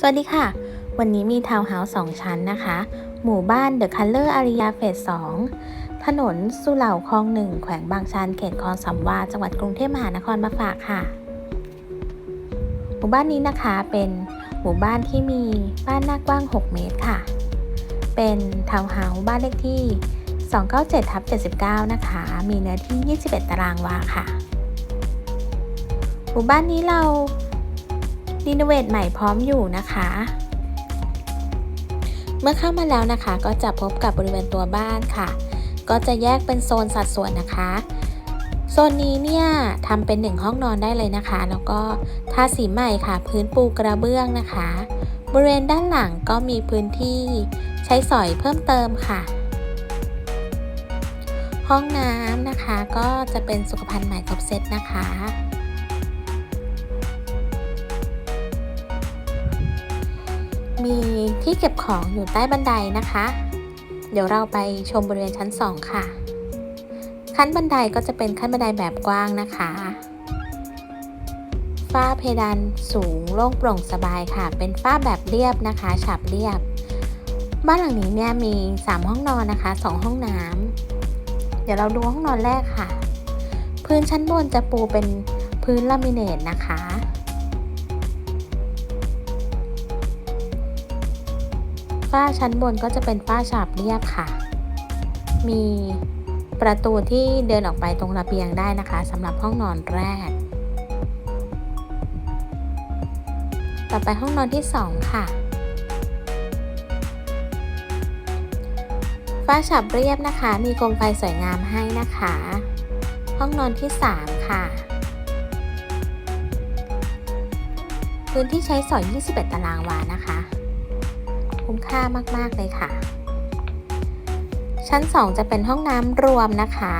สวัสดีค่ะ วันนี้มีทาวน์เฮาส์สองชั้นนะคะ หมู่บ้านเดอะคัลเลอร์อาริยาเฟส2ถนนสุเหร่าคลองหนึ่งแขวงบางชันเขตคลองสำวาจังหวัดกรุงเทพมหานครมาฝากค่ะ หมู่บ้านนี้นะคะเป็นหมู่บ้านที่มีบ้านหน้ากว้าง 6 เมตรค่ะ เป็นทาวน์เฮาส์บ้านเลขที่ 297ทับ79 นะคะ มีเนื้อที่ 21 ตารางวาค่ะ หมู่บ้านนี้เรา รีโนเวทใหม่พร้อมอยู่นะคะ เมื่อเข้ามาแล้วนะคะ ก็จะพบกับบริเวณตัวบ้านค่ะ ก็จะแยกเป็นโซนสัดส่วนนะคะโซนนี้เนี่ยทำเป็นหนึ่งห้องนอนได้เลยนะคะ แล้วก็ทาสีใหม่ค่ะ พื้นปูกระเบื้องนะคะ บริเวณด้านหลังก็มีพื้นที่ใช้สอยเพิ่มเติมค่ะ ห้องน้ำนะคะก็จะเป็นสุขภัณฑ์ใหม่ครบเซตนะคะ มีที่เก็บของอยู่ใต้บันไดนะคะ เดี๋ยวเราไปชมบริเวณชั้น 2 ค่ะ ขั้นบันไดก็จะเป็นขั้นบันไดแบบกว้างนะคะฝ้าเพดานสูงโล่งโปร่งสบายค่ะ เป็นฝ้าแบบเรียบนะคะฉาบเรียบ บ้านหลังนี้เนี่ยมี 3 ห้องนอนนะคะ 2 ห้องน้ำเดี๋ยวเราดูห้องนอนแรกค่ะ พื้นชั้นบนจะปูเป็นพื้นลามิเนตนะคะ ฝ้าชั้นบนก็จะเป็นฝ้าฉาบเรียบค่ะ มีประตูที่เดินออกไปตรงระเบียงได้นะคะสำหรับห้องนอนแรก ต่อไปห้องนอนที่ 2 ค่ะ ฝ้าฉาบเรียบนะคะ มีโคมไฟสวยงามให้นะคะ ห้องนอนที่ 3 ค่ะ พื้นที่ใช้สอย 21 ตารางวานะคะ คุ้มค่ามาก ๆ เลยค่ะ ชั้น 2 จะเป็นห้องน้ำรวมนะคะ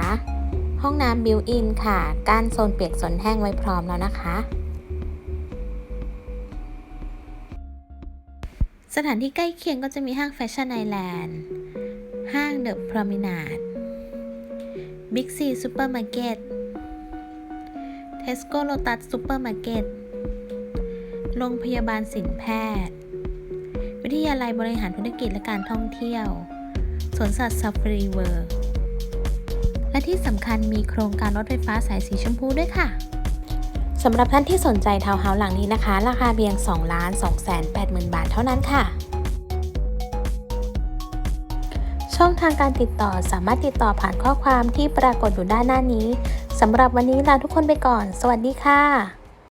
ห้องน้ำบิวอินค่ะกั้นโซนเปียกโซนแห้งไว้พร้อมแล้วนะคะ สถานที่ใกล้เคียงก็จะมีห้างแฟชั่นไอแลนด์ห้างเดอะพรอมินาดบิ๊กซีซูเปอร์มาร์เก็ตเทสโก้โลตัสซูเปอร์มาร์เก็ตโรงพยาบาลสินแพทย์ วิทยาลัยบริหารธุรกิจและการท่องเที่ยว สวนสัตว์ซาฟารีเวิร์และที่สำคัญมีโครงการรถไฟฟ้าสายสีชมพูด้วยค่ะสำหรับท่านที่สนใจทาวน์เฮาส์หลังนี้นะคะ ราคาเพียง2ล้าน2แสน8หมื่นบาทเท่านั้นค่ะ ช่องทางการติดต่อสามารถติดต่อผ่านข้อความที่ปรากฏอยู่ด้านหน้านี้สำหรับวันนี้ลาทุกคนไปก่อน สวัสดีค่ะ